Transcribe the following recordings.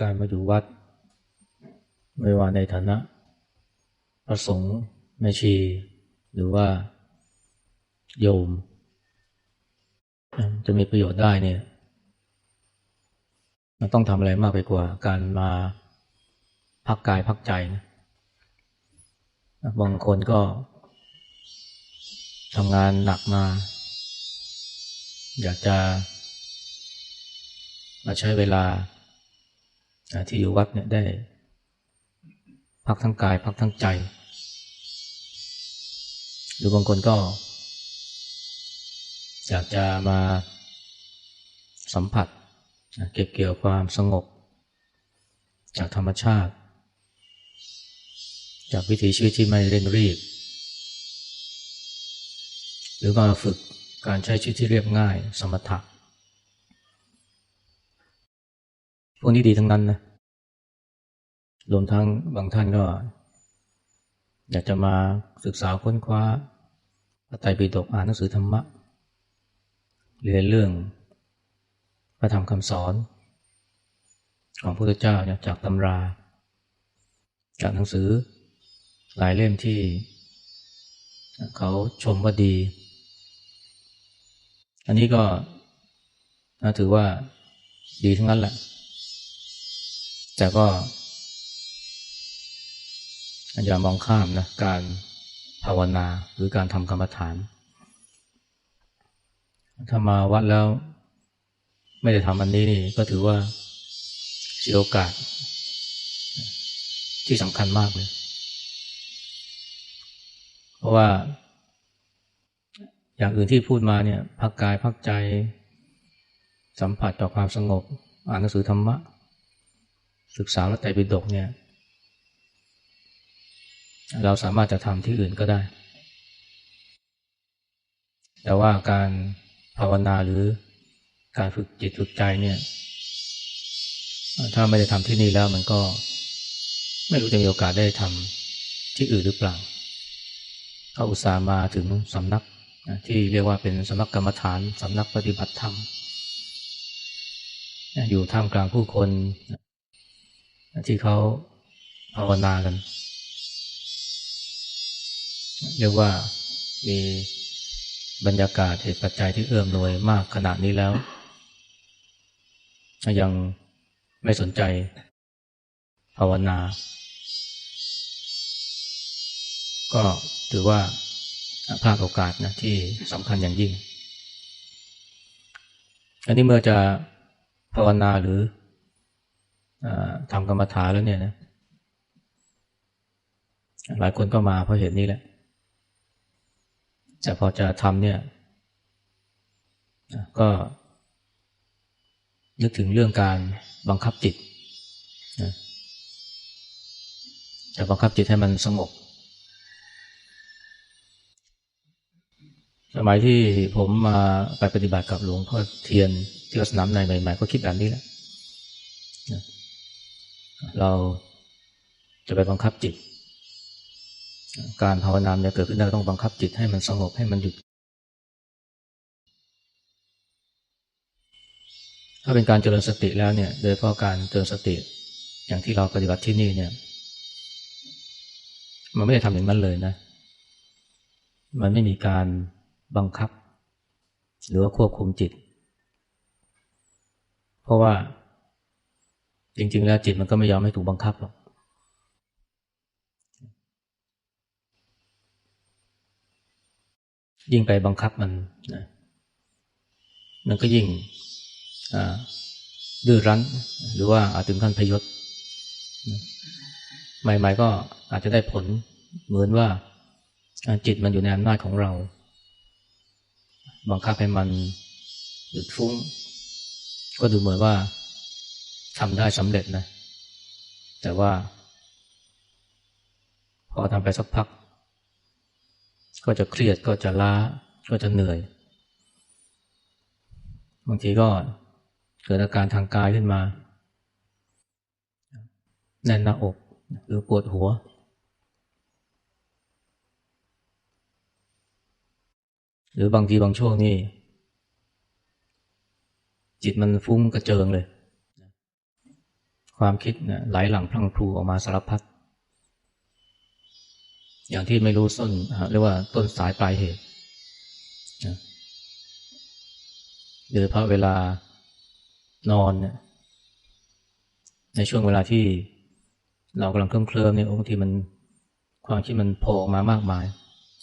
การมาอยู่วัด ไม่ว่าในฐานะพระสงฆ์แม่ชี หรือว่าโยม จะมีประโยชน์ได้เนี่ยมันต้องทำอะไรมากไปกว่า การมาพักกายพักใจนะบางคนก็ทำงานหนักมา อยากจะมาใช้เวลา ที่อยู่วัดเนี่ยได้ พักทั้งกาย พักทั้งใจ หรือบางคนก็ อยากจะมาสัมผัส เก็บเกี่ยวความสงบ จากธรรมชาติ จากวิถีชีวิตที่ไม่เร่งรีบ หรือมาฝึกการใช้ชีวิตที่เรียบง่าย สมถะ พวกนี้ดีทั้งนั้นนะรวมทั้งบางท่านก็ อยากจะมาศึกษาค้นคว้าพระไตรปิฎกอ่านหนังสือธรรมะ เรียนเรื่องพระธรรมคำสอน ของพระพุทธเจ้าจากตำรา จากหนังสือหลายเล่มที่ เขาชมว่าดี อันนี้ก็ถือว่าดีทั้งนั้นแหละ แต่ก็อย่ามองข้ามนะการภาวนาหรือการทำกรรมฐาน ถ้ามาวัดแล้วไม่ได้ทำอันนี้นี่ก็ถือว่าเสียโอกาส ที่สำคัญมากเลย เพราะว่า อย่างอื่นที่พูดมาเนี่ยพักกายพักใจ สัมผัสต่อความสงบ อ่านหนังสือธรรมะ ศึกษาพระไตรปิฎกเนี่ย เราสามารถจะทำที่อื่นก็ได้ แต่ว่าการภาวนาหรือการฝึกจิตฝึกใจเนี่ย ถ้าไม่ได้ทำที่นี่แล้วมันก็ ไม่รู้จะมีโอกาสได้ทำที่อื่นหรือเปล่าเขาอุตส่าห์มาถึงสำนักที่เรียกว่าเป็นสำนักกรรมฐานสำนักปฏิบัติธรรมอยู่ท่ามกลางผู้คน ที่เขาภาวนากัน เรียกว่ามีบรรยากาศเหตุปัจจัยที่เอื้อมหน่วยมากขนาดนี้แล้ว ยังไม่สนใจภาวนา ก็ถือว่าพลาดโอกาสนะที่สำคัญอย่างยิ่ง อันนี้เมื่อจะภาวนาหรือ ทำกรรมฐานแล้วเนี่ยนะหลายคนก็มาเพราะเหตุนี้แหละ แต่พอจะทำเนี่ย ก็ นึกถึงเรื่องการบังคับจิตจะบังคับจิตให้มันสงบ สมัยที่ผมมาไปปฏิบัติกับหลวงพ่อเทียนที่วัดสนามในใหม่ ๆ ก็คิดแบบนี้แหละ เราจะไปบังคับจิต การภาวนาเนี่ยเกิดขึ้นได้ต้องบังคับจิตให้มันสงบให้มันหยุด ถ้าเป็นการเจริญสติแล้วเนี่ย โดยเพราะการเจริญสติ อย่างที่เราปฏิบัติที่นี่เนี่ย มันไม่ได้ทำอย่างนั้นเลยนะ มันไม่มีการบังคับ หรือว่าควบคุมจิต เพราะว่า จริง ๆ แล้วจิตมันก็ไม่ยอมให้ถูกบังคับหรอกยิ่งไปบังคับมันนะมันก็ยิ่งดื้อรั้น หรือว่าอาจถึงขั้นพยศใหม่ ๆ ก็อาจจะได้ผลเหมือนว่าจิตมันอยู่ในอำนาจของเรา บังคับให้มันหยุดฟุ้ง ก็ดูเหมือนว่า ทำได้สำเร็จนะ แต่ว่า พอทำไปสักพัก ก็จะเครียดก็จะล้า ก็จะเหนื่อย บางทีก็เกิดอาการทางกายขึ้นมา แน่นหน้าอก หรือปวดหัวหรือบางทีบางช่วงนี่จิตมันฟุ้งกระเจิงเลย ความคิดเนี่ยไหลหลังพลังพลูออกมาสารพัดอย่างที่ไม่รู้ต้นเรียกว่าต้นสายปลายเหตุนะโดยเพราะเวลานอนเนี่ยในช่วงเวลาที่เรากำลังเคลิ้มเคลิมเนี่ยบางทีมันความคิดมันโผล่ออกมามากมาย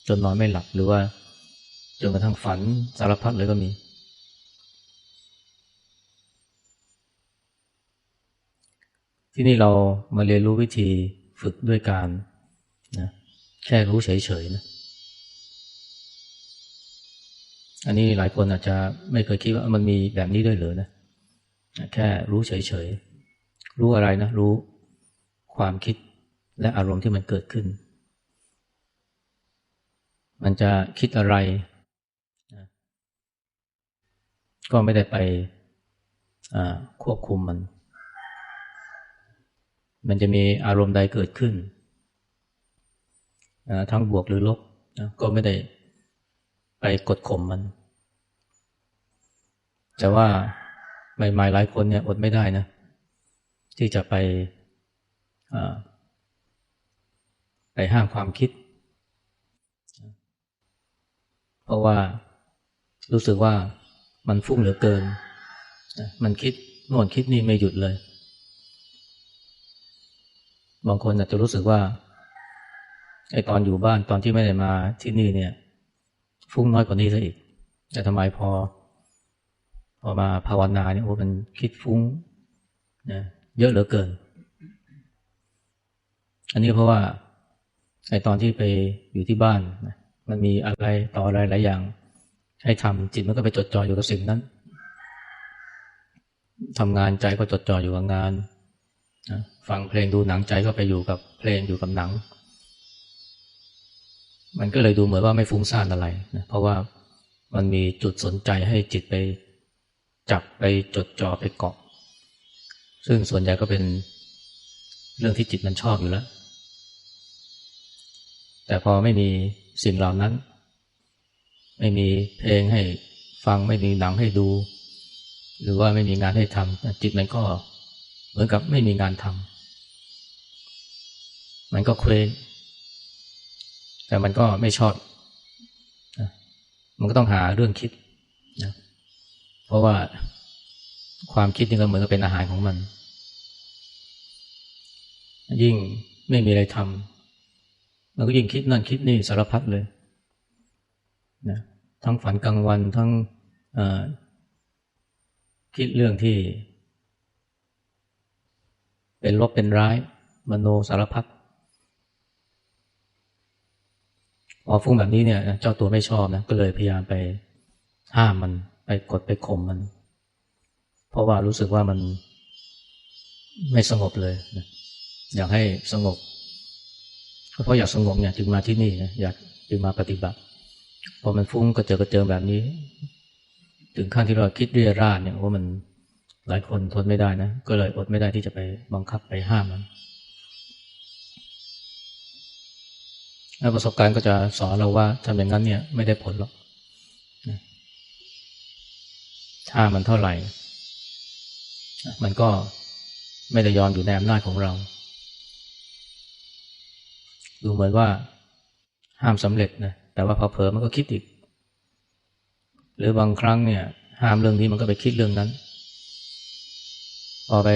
จนนอนไม่หลับหรือว่าจนกระทั่งฝันสารพัดเลยก็มี ที่นี่เรามาเรียนรู้วิธีฝึกด้วยการนะแค่รู้เฉยๆนะอันนี้หลายคนอาจจะไม่เคยคิดว่ามันมีแบบนี้ด้วยหรือนะแค่รู้เฉยๆรู้อะไรนะรู้ความคิดและอารมณ์ที่มันเกิดขึ้น มันจะคิดอะไร ก็ไม่ได้ไปควบคุมมัน มันจะมีอารมณ์ใดเกิดขึ้น ทั้งบวกหรือลบก็ไม่ได้ไปกดข่มมัน แต่ว่าใหม่ๆหลายคนเนี่ยอดไม่ได้นะ ที่จะไปไปห้ามความคิด เพราะว่ารู้สึกว่ามันฟุ้งเหลือเกิน มันคิดโน่นคิดนี่ไม่หยุดเลย บางคนอาจจะรู้สึกว่าไอตอนอยู่บ้านตอนที่ไม่ได้มาที่นี่เนี่ย ฟุ้งน้อยกว่านี้ซะอีก แต่ทำไมพอ พอมาภาวนาเนี่ยโอ้มันคิดฟุ้งนะเยอะเหลือเกิน อันนี้เพราะว่าไอตอนที่ไปอยู่ที่บ้านมันมีอะไรต่ออะไรหลายอย่าง ให้ทำจิตมันก็ไปจดจ่ออยู่กับสิ่งนั้นทำงานใจก็จดจ่ออยู่กับงาน ฟังเพลงดูหนังใจก็ไปอยู่กับเพลงอยู่กับหนัง มันก็เลยดูเหมือนว่าไม่ฟุ้งซ่านอะไรนะเพราะว่ามันมีจุดสนใจให้จิตไปจับไปจดจ่อไปเกาะ ซึ่งส่วนใหญ่ก็เป็นเรื่องที่จิตมันชอบอยู่แล้ว แต่พอไม่มีสิ่งเหล่านั้น ไม่มีเพลงให้ฟังไม่มีหนังให้ดู หรือว่าไม่มีงานให้ทำจิตมันก็ มือนกับไม่มีงานทำมันก็เคว้งแต่มันก็ไม่ชอบ มันก็ต้องหาเรื่องคิดนะเพราะว่าความคิดนี่ก็เหมือนกับเป็นอาหารของมัน ยิ่งไม่มีอะไรทำมันก็ยิ่งคิดนั่นคิดนี่สารพัดเลยนะทั้งฝันกลางวันทั้งคิดเรื่องที่ เป็นลบเป็นร้าย มโนสารพัดพอฟุ้งแบบนี้เนี่ยเจ้าตัวไม่ชอบนะก็เลยพยายามไปห้ามมันไปกดไปข่มมัน เพราะว่ารู้สึกว่ามันไม่สงบเลยนะอยากให้สงบเพราะอยากสงบเนี่ยจึงมาที่นี่นะอยากจึงมาปฏิบัติพอมันฟุ้งก็เจอกระเจิงแบบนี้ ถึงขั้นที่เราคิดเรียราดเนี่ยว่ามัน หลายคนทนไม่ได้นะ ก็เลยอดไม่ได้ที่จะไปบังคับไปห้ามมันแล้วประสบการณ์ก็จะสอนเราว่าทำอย่างนั้นเนี่ยไม่ได้ผลหรอกถ้ามันเท่าไหร่ มันก็ไม่ได้ยอมอยู่ในอำนาจของเรา ดูเหมือนว่าห้ามสำเร็จนะ แต่ว่าพอเผลอมันก็คิดอีก หรือบางครั้งเนี่ย ห้ามเรื่องนี้มันก็ไปคิดเรื่องนั้น พอไป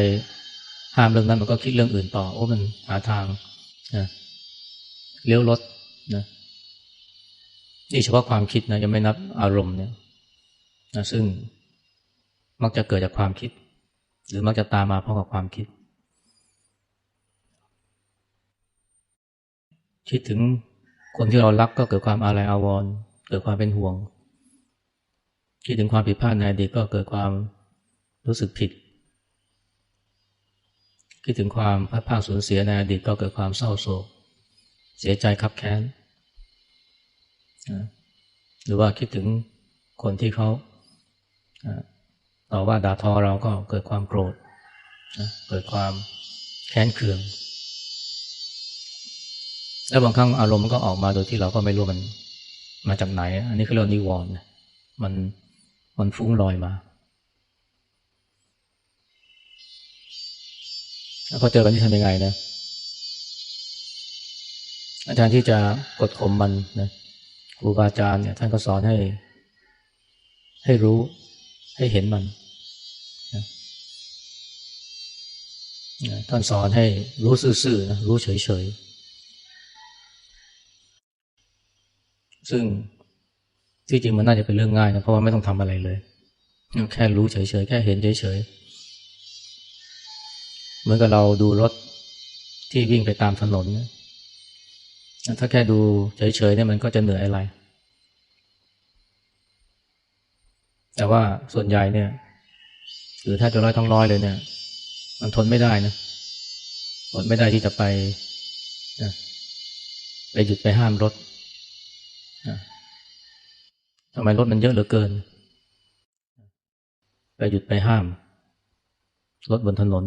ห้ามเรื่องนั้นมันก็คิดเรื่องอื่นต่อ โอ้มันหาทางนะเลี้ยวรถนะนี่เฉพาะความคิดนะยังไม่นับอารมณ์เนี่ยนะซึ่งมักจะเกิดจากความคิด หรือมักจะตามมาเพราะกับความคิด คิดถึงคนที่เรารักก็เกิดความอาลัยอาวรณ์เกิดความเป็นห่วง คิดถึงความผิดพลาดในอดีตก็เกิดความรู้สึกผิด คิดถึงความพัดพาสูญเสียในอดีตก็เกิดความเศร้าโศก เสียใจขับแค้นหรือว่าคิดถึงคนที่เขาต่อว่าด่าทอเราก็เกิดความโกรธเกิดความแค้นเคือง แล้วบางครั้งอารมณ์มันก็ออกมาโดยที่เราก็ไม่รู้มันมาจากไหน อันนี้เขาเรียกนิวรณ์มันมันฟุ้งลอยมา พอเจอกันที่ทำยังไงนะ อาจารย์ที่จะกดข่มมันนะครูบาอาจารย์เนี่ยท่านก็สอนให้ ให้รู้ให้เห็นมันนะท่านสอนให้รู้ซื่อๆนะรู้เฉยๆ ซึ่งที่จริงมันน่าจะเป็นเรื่องง่ายนะเพราะว่าไม่ต้องทำอะไรเลย แค่รู้เฉยๆ แค่เห็นเฉยๆ เหมือนกับเราดูรถที่วิ่งไปตามถนนนะถ้าแค่ดูเฉยๆเนี่ยมันก็จะเหนื่อยอะไร แต่ว่าส่วนใหญ่เนี่ยหรือถ้าจะร้อยทั้งร้อยเลยเนี่ย มันทนไม่ได้นะทนไม่ได้ที่จะไปนะไปหยุดไปห้ามรถนะทำไมรถมันเยอะเหลือเกิน ไปหยุดไปห้าม รถบนถนน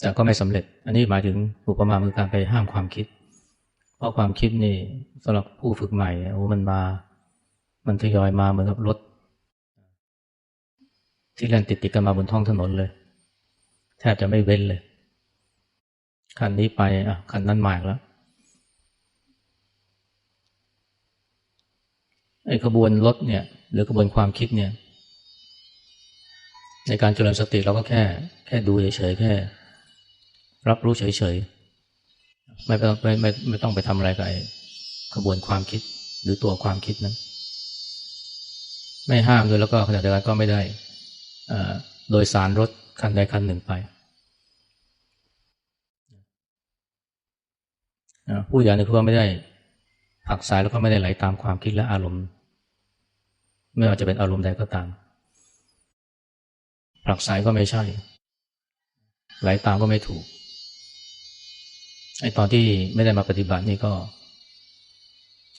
แต่ก็ไม่สำเร็จ อันนี้หมายถึงอุปมาคือการไปห้ามความคิด เพราะความคิดนี่สำหรับผู้ฝึกใหม่โอ้มันมา มันทยอยมาเหมือนกับรถ ที่แล่นติดติดกันมาบนท้องถนนเลย แทบจะไม่เว้นเลยคันนี้ไปอะคันนั้นมาแล้วไอ้ขบวนรถเนี่ย หรือขบวนความคิดเนี่ย ในการเจริญสติเราก็แค่ แค่ดูเฉยๆแค่ รับรู้เฉยๆ ไม่ต้องไม่ไม่ไม่ต้องไปทำอะไรกับขบวนความคิดหรือตัวความคิดนั้น ไม่ห้ามด้วยแล้วก็ขณะเดียวกันก็ไม่ได้โดยสารรถคันใดคันหนึ่งไปผู้อย่างนี้คือว่าไม่ได้ผักสายแล้วก็ไม่ได้ไหลตามความคิดและอารมณ์ ไม่ว่าจะเป็นอารมณ์ใดก็ตามผลักสายก็ไม่ใช่ ไหลตามก็ไม่ถูก ไอ้ตอนที่ไม่ได้มาปฏิบัตินี่ก็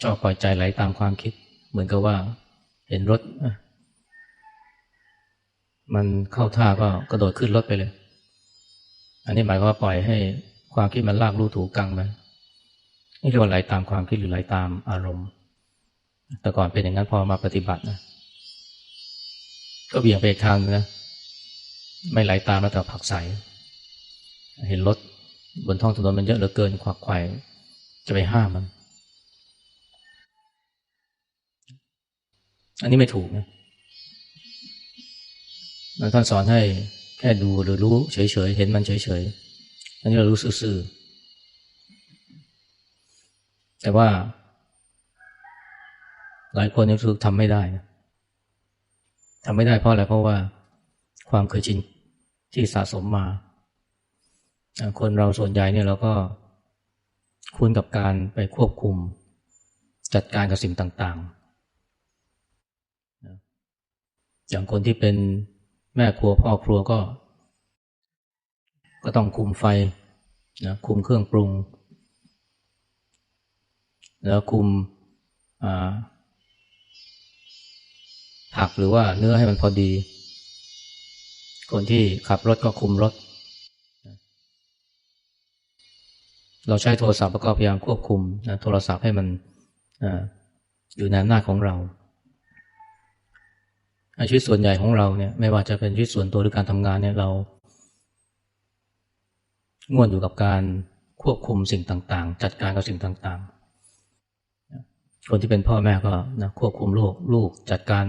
ชอบปล่อยใจไหลตามความคิด เหมือนกับว่า เห็นรถ มันเข้าท่าก็กระโดดขึ้นรถไปเลย อันนี้หมายความว่าปล่อยให้ความคิดมันลากลู่ถูกังไปนี่เรียกว่าไหลตามความคิดหรือไหลตามอารมณ์ แต่ก่อนเป็นอย่างนั้นพอมาปฏิบัตินะก็เบี่ยงไปทางนะไม่ไหลตามแล้วแต่ผักใสเห็นรถ บนท้องถนนมันเยอะเหลือเกินควักไขว่จะไปห้ามมัน อันนี้ไม่ถูกนะท่านสอนให้แค่ดูหรือรู้เฉยๆ เห็นมันเฉยๆ อันนี้เรารู้ซื่อๆ แต่ว่า หลายคนนี่คือทำไม่ได้นะทำไม่ได้เพราะอะไรเพราะว่าความเคยชินที่สะสมมา คนเราส่วนใหญ่เนี่ยเราก็คุ้นกับการไปควบคุม จัดการกับสิ่งต่างๆ อย่างคนที่เป็นแม่ครัวพ่อครัวก็ ก็ต้องคุมไฟนะคุมเครื่องปรุง แล้วคุมผักหรือว่าเนื้อให้มันพอดี คนที่ขับรถก็คุมรถ เราใช้โทรศัพท์แล้วก็พยายามควบคุมนะโทรศัพท์ให้มันออยู่ในหน้าของเราชีวิตส่วนใหญ่ของเราเนี่ยไม่ว่าจะเป็นชีวิตส่วนตัวหรือการทำงานเนี่ยเราง่วนอยู่กับการควบคุมสิ่งต่างๆ จัดการกับสิ่งต่างๆ คนที่เป็นพ่อแม่ก็นะควบคุมลูกลูกจัดการ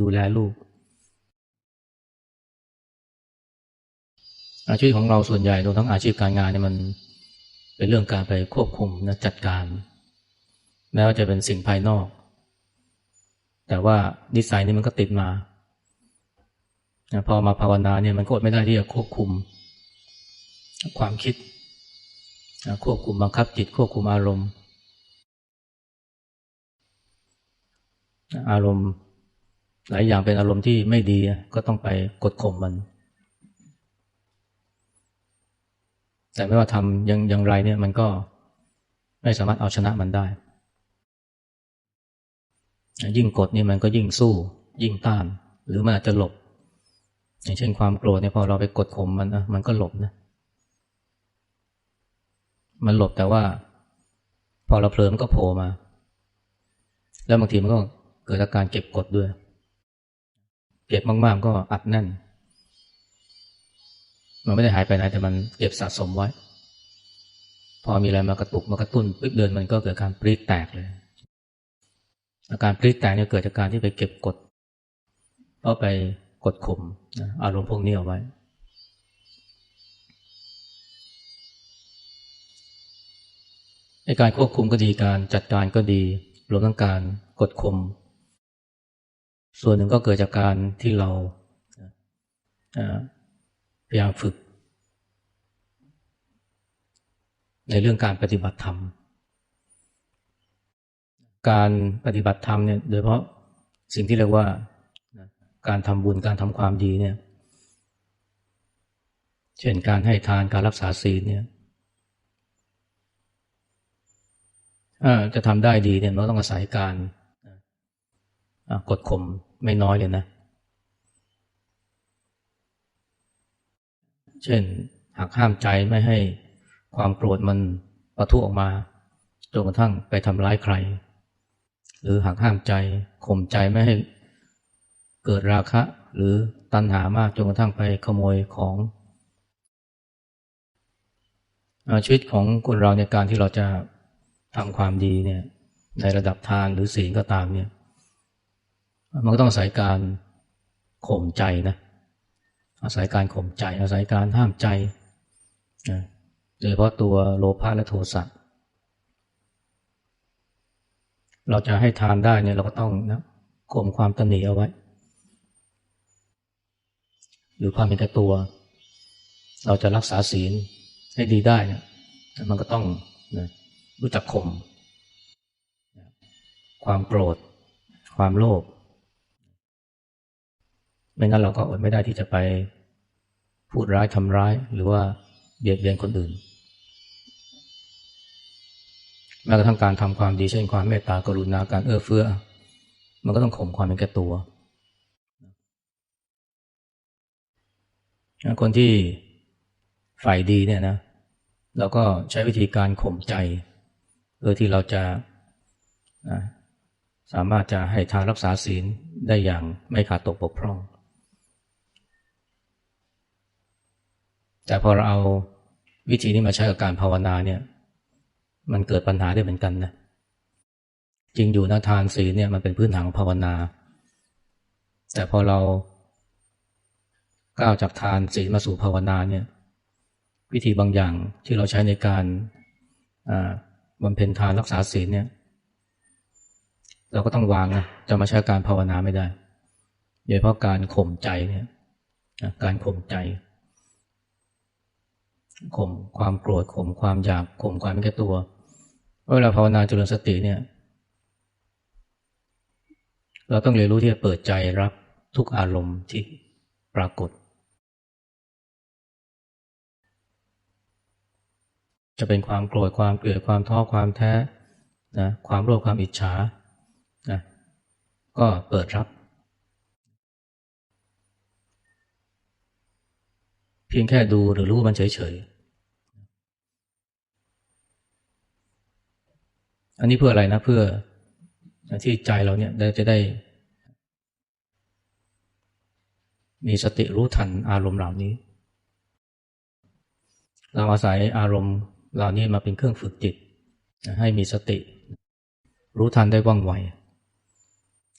ดูแลลูก อาชีพของเราส่วนใหญ่รวมทั้งอาชีพการงานเนี่ยมัน เป็นเรื่องการไปควบคุมนะจัดการ แม้ว่าจะเป็นสิ่งภายนอก แต่ว่านิสัยนี้มันก็ติดมาพอมาภาวนาเนี่ยมันก็ไม่ได้ที่จะควบคุม ความคิด ควบคุมบังคับจิต ควบคุมอารมณ์ อารมณ์หลายอย่างเป็นอารมณ์ที่ไม่ดีก็ต้องไปกดข่มมัน แต่ไม่ว่าทำยังอย่างไรเนี่ยมันก็ไม่สามารถเอาชนะมันได้ ยิ่งกดนี่มันก็ยิ่งสู้ ยิ่งต้าน หรือมันอาจจะหลบ อย่างเช่นความโกรธเนี่ยพอเราไปกดข่มมันนะมันก็หลบนะ มันหลบแต่ว่า พอเราเผลอมันก็โผล่มา แล้วบางทีมันก็เกิดอาการเก็บกดด้วย เก็บมากๆก็อัดแน่น มันไม่ได้หายไปไหนแต่มันเก็บสะสมไว้ พอมีอะไรมากระตุกมากระตุ้นปึ๊บเดินมันก็เกิดการปรีดแตกเลย อาการปรีดแตกเนี่ยเกิดจากการที่ไปเก็บกดเอาไปกดข่มอารมณ์พวกนี้เอาไว้ ในการควบคุมก็ดีการจัดการก็ดีรวมทั้งการกดข่มส่วนหนึ่งก็เกิดจากการที่เรา ยายามฝึก ในเรื่องการปฏิบัติธรรม การปฏิบัติธรรมเนี่ยโดยเฉพาะสิ่งที่เรียกว่าการทำบุญการทำความดีเนี่ย เช่นการให้ทานการรักษาศีลเนี่ยจะทำได้ดีเนี่ยมันต้องอาศัยการกดข่มไม่น้อยเลยนะ เช่นหักห้ามใจไม่ให้ความโกรธมันประทุออกมาจนกระทั่งไปทำร้ายใคร หรือหักห้ามใจข่มใจไม่ให้เกิดราคะ หรือตัณหามากจนกระทั่งไปขโมยของชีวิตของคนเราในการที่เราจะทำความดีเนี่ยในระดับทานหรือศีลก็ตามเนี่ย มันก็ต้องอาศัยการข่มใจนะ อาศัยการข่มใจ อาศัยการห้ามใจโดยเฉพาะตัวโลภะและโทสะเราจะให้ทานได้เนี่ยเราก็ต้องนะข่มความตนีเอาไว้ หรือความเป็นแก่ตัว เราจะรักษาศีลให้ดีได้เนี่ยมันก็ต้องนะรู้จักข่มความโกรธ ความโลภ ไม่งั้นเราก็อดไม่ได้ที่จะไปพูดร้ายทำร้ายหรือว่าเบียดเบียนคนอื่นแม้กระทั่งการทำความดีเช่นความเมตตากรุณาการเอื้อเฟื้อ มันก็ต้องข่มความเป็นแก่ตัว คนที่ฝ่ายดีเนี่ยนะเราก็ใช้วิธีการข่มใจเพื่อที่เราจะสามารถจะให้ทานรักษาศีลได้อย่างไม่ขาดตกบกพร่อง แต่พอเราเอาวิธีนี้มาใช้กับการภาวนาเนี่ย มันเกิดปัญหาได้เหมือนกันนะจริงอยู่นะทานศีลเนี่ยมันเป็นพื้นฐานของภาวนา แต่พอเราก้าวจากทานศีลมาสู่ภาวนาเนี่ย วิธีบางอย่างที่เราใช้ในการบำเพ็ญทานรักษาศีลเนี่ย เราก็ต้องวางนะจะมาใช้การภาวนาไม่ได้โดยเฉพาะการข่มใจเนี่ยการข่มใจ ข่มความโกรธข่มความอยากข่มความไม่แก่ตัวเวลาภาวนาจุลสติเนี่ย เราต้องเรียนรู้ที่จะเปิดใจรับทุกอารมณ์ที่ปรากฏ จะเป็นความโกรธความเกลียดความท้อความแท้นะความโลภความอิจฉานะก็เปิดรับ เพียงแค่ดูหรือรู้มันเฉยๆ อันนี้เพื่ออะไรนะเพื่อที่ใจเราเนี่ยจะได้ มีสติรู้ทันอารมณ์เหล่านี้ เราอาศัยอารมณ์เหล่านี้มาเป็นเครื่องฝึกจิต ให้มีสติ รู้ทันได้ว่องไว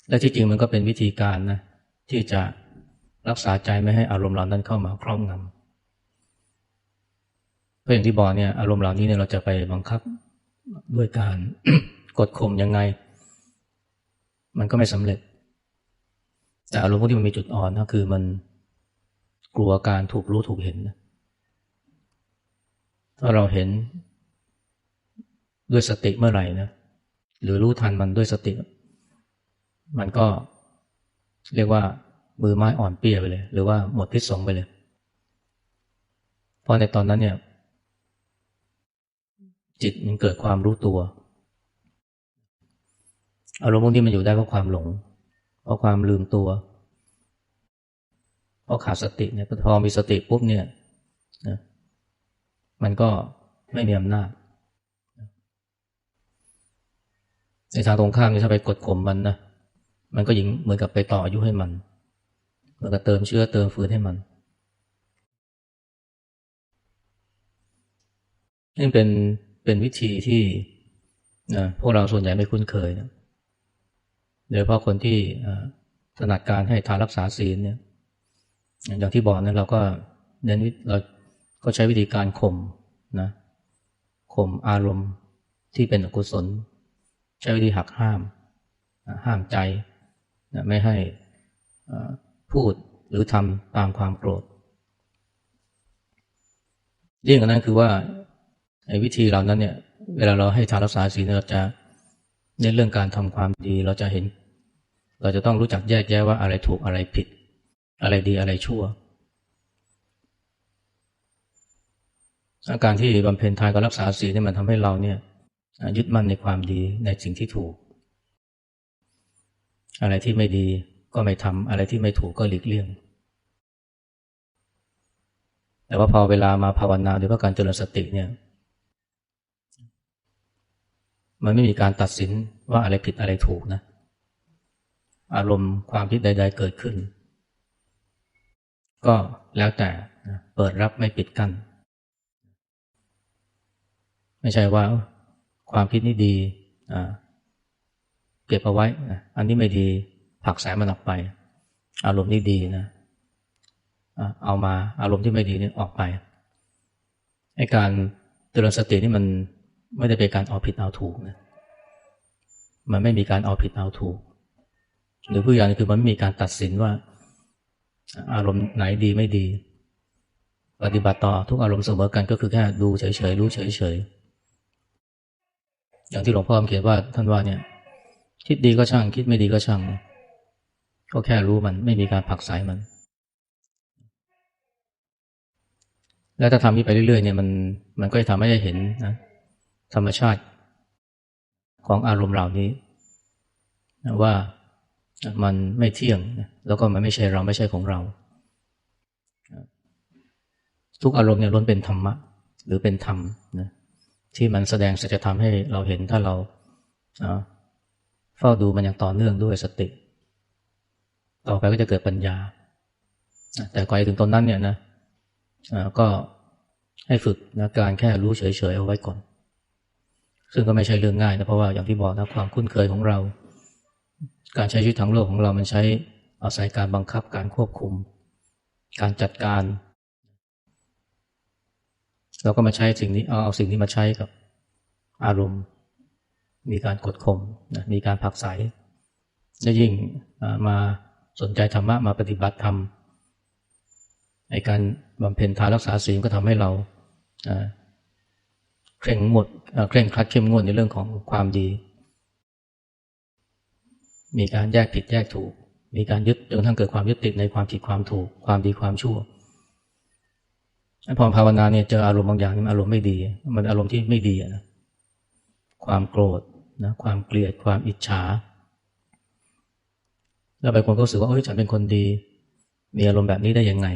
และที่จริงมันก็เป็นวิธีการนะที่จะรักษาใจไม่ให้อารมณ์เหล่านั้นเข้ามาครอบงำเพราะอย่างที่บอกเนี่ยอารมณ์เหล่านี้เนี่ยเราจะไปบังคับ ด้วยการกดข่มยังไง มันก็ไม่สำเร็จ แต่อารมณ์พวกที่มันมีจุดอ่อนก็คือมันกลัวการถูกรู้ถูกเห็นถ้าเราเห็นด้วยสติเมื่อไหร่นะหรือรู้ทันมันด้วยสติ มันก็เรียกว่ามือไม้อ่อนเปียไปเลย หรือว่าหมดพิษสงไปเลย เพราะในตอนนั้นเนี่ย จิตมันเกิดความรู้ตัว อารมณ์พวกนี้มันอยู่ได้เพราะความหลง เพราะความลืมตัว เพราะขาดสติเนี่ยพอมีสติปุ๊บเนี่ยนะมันก็ไม่มีอำนาจในทางตรงข้ามเนี่ยถ้าไปกดข่มมันนะมันก็ยิ่งเหมือนกับไปต่ออายุให้มันเหมือนกับเติมเชื้อเติมฟืนให้มันนี่เป็น เป็นวิธีที่นะพวกเราส่วนใหญ่ไม่คุ้นเคยนะโดยเฉพาะคนที่ถนัดการให้ทานรักษาศีลเนี่ยอย่างที่บอกนะเราก็เน้นเราก็ใช้วิธีการข่มนะข่มอารมณ์ที่เป็นอกุศล ใช้วิธีหักห้ามห้ามใจไม่ให้พูดหรือทำตามความโกรธเรื่องนั้นคือว่า ไอ้วิธีเหล่านั้นเนี่ยเวลาเราให้ทานรักษาศีลเราจะในเรื่องการทำความดีเราจะเห็น เราจะต้องรู้จักแยกแยะว่าอะไรถูกอะไรผิด อะไรดีอะไรชั่วอาการที่บำเพ็ญทานกับรักษาศีลเนี่ยมันทำให้เราเนี่ยยึดมั่นในความดีในสิ่งที่ถูก อะไรที่ไม่ดีก็ไม่ทำอะไรที่ไม่ถูกก็หลีกเลี่ยง แต่ว่าพอเวลามาภาวนาหรือว่าการเจริญสติเนี่ย มันไม่มีการตัดสินว่าอะไรผิดอะไรถูกนะ อารมณ์ความคิดใด ๆ เกิดขึ้น ก็แล้วแต่เปิดรับไม่ปิดกัน้นไม่ใช่ว่าความคิดนี้ดีเก็บเอาไว้ อันนี้ไม่ดีผักสายมันออกไป อารมณ์ที่ดีนะเอามาอารมณ์ที่ไม่ดีนี่ออกไปไอ้การเจริญสตินี่มัน ไม่ได้เป็นการเอาผิดเอาถูกนะมันไม่มีการเอาผิดเอาถูก หรือผู้อย่างคือมันไม่มีการตัดสินว่า อารมณ์ไหนดีไม่ดี ปฏิบัติต่อทุกอารมณ์เสมอกันก็คือแค่ดูเฉยๆรู้เฉยๆอย่างที่หลวงพ่อเขียนว่าท่านว่าเนี่ย คิดดีก็ช่าง คิดไม่ดีก็ช่าง ก็แค่รู้มันไม่มีการผักสายมัน แล้วถ้าทำนี้ไปเรื่อยๆเนี่ยมันมันก็จะทำให้ได้เห็นนะ ธรรมชาติของอารมณ์เหล่านี้นะว่ามันไม่เที่ยงนะแล้วก็มันไม่ใช่เราไม่ใช่ของเรา ทุกอารมณ์เนี่ยล้วนเป็นธรรมะ หรือเป็นธรรมนะที่มันแสดงสัจธรรมให้เราเห็นถ้าเราเฝ้าดูมันอย่างต่อเนื่องด้วยสติ ต่อไปก็จะเกิดปัญญา แต่ก่อนถึงตอนนั้นเนี่ยนะก็ให้ฝึกนะการแค่รู้เฉยๆเอาไว้ก่อน ซึ่งก็ไม่ใช่เรื่องง่ายนะเพราะว่าอย่างที่บอกนะความคุ้นเคยของเรา การใช้ชีวิตทางโลกของเรามันใช้อาศัยการบังคับการควบคุม การจัดการเราก็มาใช้สิ่งนี้เอาเอาสิ่งนี้มาใช้กับอารมณ์ มีการกดข่มนะมีการผักใสและยิ่งมาสนใจธรรมะมาปฏิบัติธรรมในการบำเพ็ญทานรักษาศีลก็ทำให้เรา เคร่งงวดเคร่งครัดเข้มงวดในเรื่องของความดี มีการแยกผิดแยกถูก มีการยึดจนทั้งเกิดความยึดติดในความผิดความถูก ความดีความชั่วพอภาวนาเนี่ยเจออารมณ์บางอย่างมันอารมณ์ไม่ดี มันอารมณ์ที่ไม่ดีนะความโกรธนะความเกลียดความอิจฉา แล้วบางคนก็รู้สึกว่าเอ้ยฉันเป็นคนดี มีอารมณ์แบบนี้ได้ยังไง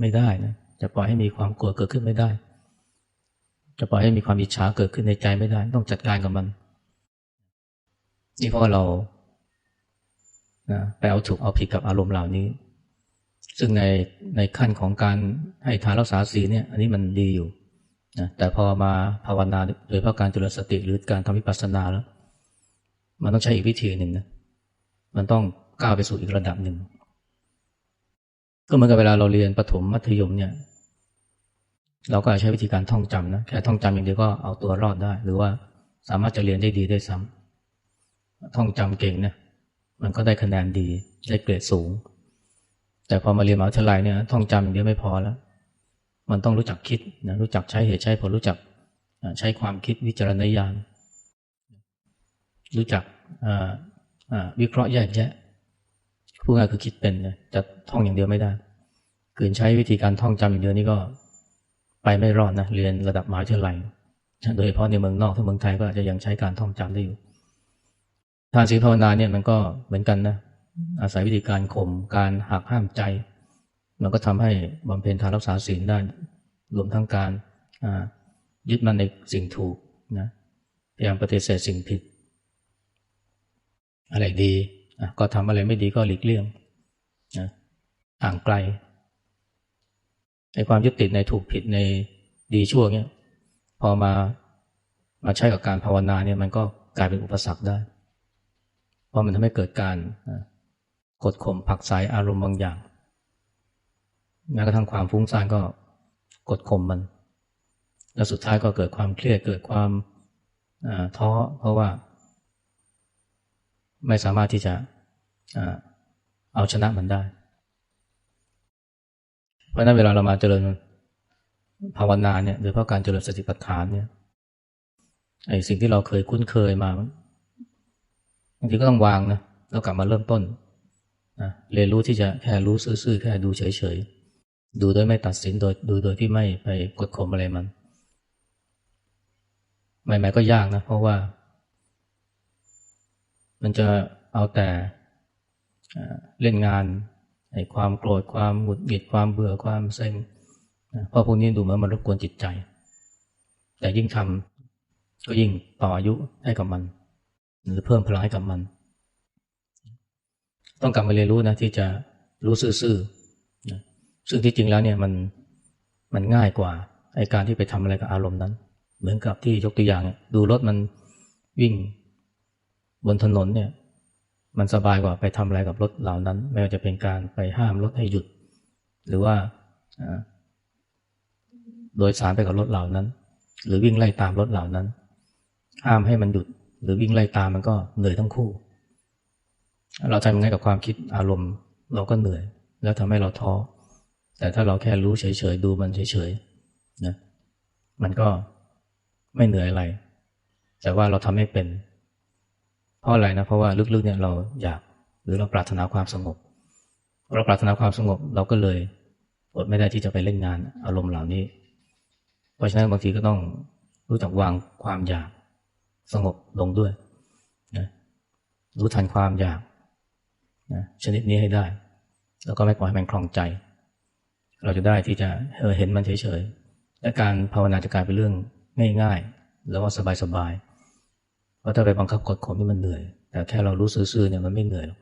ไม่ได้นะจะปล่อยให้มีความกลัวเกิดขึ้นไม่ได้ จะปล่อยให้มีความอิจฉาเกิดขึ้นในใจไม่ได้ ต้องจัดการกับมัน นี่เพราะเรานะไปเอาถูกเอาผิดกับอารมณ์เหล่านี้ ซึ่งในในขั้นของการให้ทานรักษาศีลเนี่ย อันนี้มันดีอยู่นะแต่พอมาภาวนาโดยเพราะการจริญสติหรือการทำวิปัสสนาแล้ว มันต้องใช้อีกวิธีหนึ่งนะมันต้องก้าวไปสู่อีกระดับหนึ่ง ก็เหมือนกับเวลาเราเรียนประถมมัธยมเนี่ย เราก็ใช้วิธีการท่องจำนะแค่ท่องจำอย่างเดียวก็เอาตัวรอดได้ หรือว่าสามารถจะเรียนได้ดีได้ซ้ำท่องจำเก่งเนี่ยมันก็ได้คะแนนดีได้เกรดสูง แต่พอมาเรียนมหาวิทยาลัยเนี่ยท่องจำอย่างเดียวไม่พอแล้ว มันต้องรู้จักคิดนะรู้จักใช้เหตุใช้ผลรู้จักใช้ความคิดวิจารณญาณรู้จักวิเคราะห์แยกแยะผู้ง่ายคือคิดเป็นนะจะท่องอย่างเดียวไม่ได้กืนใช้วิธีการท่องจำอย่างเดียวนี่ก็ ไปไม่รอดนะเรียนระดับมหาวิทยาลัยโดยเฉพาะในเมืองนอกถ้าเมืองไทยก็อาจจะยังใช้การท่องจำได้อยู่ทานศีลภาวนาเนี่ยมันก็เหมือนกันนะอาศัยวิธีการข่มการหักห้ามใจ มันก็ทำให้บำเพ็ญทานรักษาศีลได้รวมทั้งการยึดมั่นในสิ่งถูกนะพยายามปฏิเสธสิ่งผิด อะไรดีก็ทำอะไรไม่ดีก็หลีกเลี่ยงนะห่างไกล ในความยึดติดในถูกผิดในดีชั่วเนี่ยพอมามาใช้กับการภาวนาเนี่ยมันก็กลายเป็นอุปสรรคได้ เพราะมันทำให้เกิดการกดข่มผักสายอารมณ์บางอย่างแม้กระทั่งความฟุ้งซ่านก็กดข่มมัน แล้วสุดท้ายก็เกิดความเครียดเกิดความท้อเพราะว่า ไม่สามารถที่จะเอาชนะมันได้ เพราะนั้นเวลาเรามาเจริญภาวนาเนี่ยโดยเพราะการเจริญสติปัฏฐานเนี่ยไอ้สิ่งที่เราเคยคุ้นเคยมาบางทีก็ต้องวางนะแล้วกลับมาเริ่มต้นนะเรียนรู้ที่จะแค่รู้ซื่อๆแค่ดูเฉยๆดูโดยไม่ตัดสินโดยดูโดยที่ไม่ไปกดข่มอะไรมันใหม่ๆก็ยากนะ เพราะว่า มันจะเอาแต่เล่นงาน ไอ้ความโกรธความหงุดหงิดความเบื่อความเซ็งเพราะพวกนี้ดูเหมือนมันรบกวนจิตใจ แต่ยิ่งทำก็ยิ่งต่ออายุให้กับมัน หรือเพิ่มพลังให้กับมัน ต้องกลับมาเรียนรู้นะที่จะรู้ซื่อๆซึ่งที่จริงแล้วเนี่ยมันมันง่ายกว่าไอการที่ไปทำอะไรกับอารมณ์นั้น เหมือนกับที่ยกตัวอย่างดูรถมันวิ่งบนถนนเนี่ย มันสบายกว่าไปทำอะไรกับรถเหล่านั้น ไม่ว่าจะเป็นการไปห้ามรถให้หยุด หรือว่าโดยสารไปกับรถเหล่านั้น หรือวิ่งไล่ตามรถเหล่านั้น ห้ามให้มันหยุด หรือวิ่งไล่ตามมันก็เหนื่อยทั้งคู่ เราทำยังไงกับความคิดอารมณ์ เราก็เหนื่อย แล้วทำให้เราท้อแต่ถ้าเราแค่รู้เฉยๆดูมันเฉยๆนะมันก็ไม่เหนื่อยอะไร แต่ว่าเราทำให้เป็น เพราะอะไรนะเพราะว่าลึกๆเนี่ยเราอยากหรือเราปรารถนาความสงบเราปรารถนาความสงบเราก็เลยอดไม่ได้ที่จะไปเล่นงานอารมณ์เหล่านี้ เพราะฉะนั้นบางทีก็ต้องรู้จักวางความอยากสงบลงด้วยนะรู้ทันความอยากนะชนิดนี้ให้ได้ แล้วก็ไม่ปล่อยให้มันคลองใจ เราจะได้ที่จะเเห็นมันเฉยๆและการภาวนาจะกลายเป็นเรื่องง่ายๆ แล้วก็สบายๆ เพราะถ้าไปบังคับกดข่มนี่มันเหนื่อย แต่แค่เรารู้ซื่อๆเนี่ยมันไม่เหนื่อยหรอก